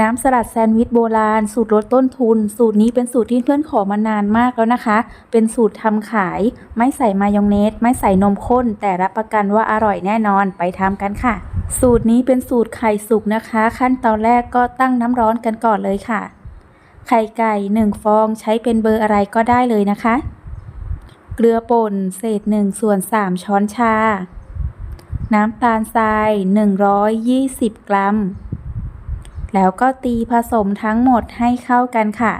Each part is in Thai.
น้ำสลัดแซนด์วิชโบราณ สูตรลดต้นทุน สูตรนี้เป็นสูตรที่เพื่อนขอมานานมากแล้วนะคะ เป็นสูตรทำขาย ไม่ใส่มายองเนส ไม่ใส่นมข้น แต่รับประกันว่าอร่อยแน่นอนไปทำกันค่ะ สูตรนี้เป็นสูตรไข่สุกนะคะ ขั้นตอนแรกก็ตั้งน้ำร้อนกันก่อนเลยค่ะ ไข่ไก่1ฟองใช้เป็นเบอร์อะไรก็ได้เลยนะคะ เกลือป่นเศษ1ส่วน3ช้อนชา น้ำตาลทราย 120 กรัม แล้วก็ตีผสมทั้งหมดให้เข้ากันค่ะ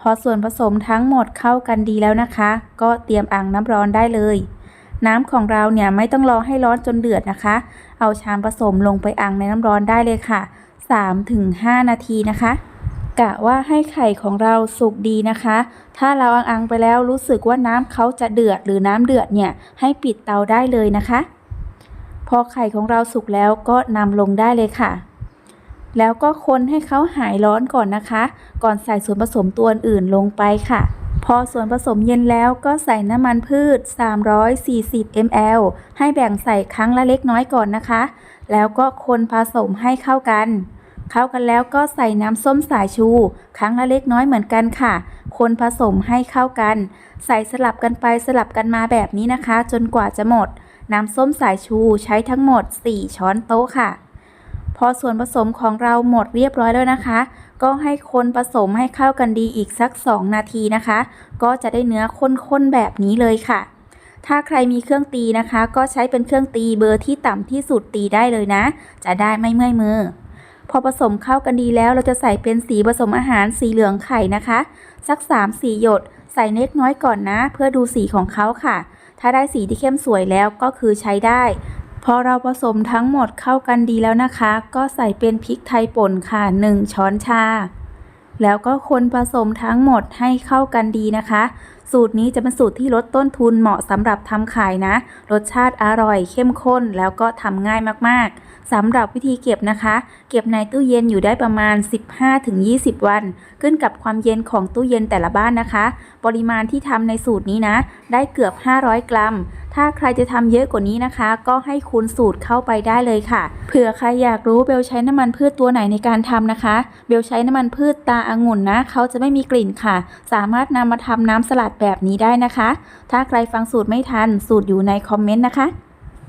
พอส่วนผสมทั้งหมดเข้ากันดีแล้วนะคะ ก็เตรียมอ่างน้ำร้อนได้เลย น้ำของเราเนี่ยไม่ต้องรอให้ร้อนจนเดือดนะคะ เอาชามผสมลงไปอ่างในน้ำร้อนได้เลยค่ะ 3-5 นาทีนะคะกะว่าให้ไข่ของเราสุกดีนะคะ ถ้าเราอังๆไปแล้วรู้สึกว่าน้ำเขาจะเดือดหรือน้ำเดือดเนี่ยให้ปิดเตาได้เลยนะคะ พอไข่ของเราสุกแล้วก็นำลงได้เลยค่ะ แล้วก็คนให้เขาหายร้อนก่อนนะคะ ก่อนใส่ส่วนผสมตัวอื่นลงไปค่ะ พอส่วนผสมเย็นแล้วก็ใส่น้ำมันพืช 340 ml ให้แบ่งใส่ครั้งละเล็กน้อยก่อนนะคะ แล้วก็คนผสมให้เข้ากัน เข้ากันแล้วก็ใส่น้ำส้มสายชู ครั้งละเล็กน้อยเหมือนกันค่ะ คนผสมให้เข้ากัน ใส่สลับกันไปสลับกันมาแบบนี้นะคะ จนกว่าจะหมด น้ำส้มสายชูใช้ทั้งหมด 4 ช้อนโต๊ะค่ะ พอส่วนผสมของเราหมดเรียบร้อยแล้วนะคะ ก็ให้คนผสมให้เข้ากันดีอีกสัก 2 นาทีนะคะ ก็จะได้เนื้อข้นๆแบบนี้เลยค่ะ ถ้าใครมีเครื่องตีนะคะ ก็ใช้เป็นเครื่องตีเบอร์ที่ต่ำที่สุดตีได้เลยนะ จะได้ไม่เมื่อยมือ พอผสมเข้ากันดีแล้วเราจะใส่เป็นสีผสมอาหารสีเหลืองไข่นะคะ สัก 3-4 หยด ใส่เล็กน้อยก่อนนะ เพื่อดูสีของเขาค่ะ ถ้าได้สีที่เข้มสวยแล้วก็คือใช้ได้ พอเราผสมทั้งหมดเข้ากันดีแล้วนะคะ ก็ใส่เป็นพริกไทยป่นค่ะ 1 ช้อนชา แล้วก็คนผสมทั้งหมดให้เข้ากันดีนะคะ สูตรนี้จะเป็นสูตรที่ลดต้นทุนเหมาะสำหรับทำขายนะ รสชาติอร่อยเข้มข้นแล้วก็ทำง่ายมากๆสำหรับวิธีเก็บนะคะ เก็บในตู้เย็นอยู่ได้ประมาณ 15-20 วัน ขึ้นกับความเย็นของตู้เย็นแต่ละบ้านนะคะ ปริมาณที่ทำในสูตรนี้นะ ได้เกือบ 500 กรัม ถ้าใครจะทำเยอะกว่านี้นะคะ ก็ให้คูณสูตรเข้าไปได้เลยค่ะ เผื่อใครอยากรู้เบลใช้น้ำมันพืชตัวไหนในการทำนะคะ เบลใช้น้ำมันพืชตาอางุ่นนะเขาจะไม่มีกลิ่นค่ะ สามารถนำมาทำน้ำสลัดแบบนี้ได้นะคะ ถ้าใครฟังสูตรไม่ทันสูตรอยู่ในคอมเมนต์นะคะ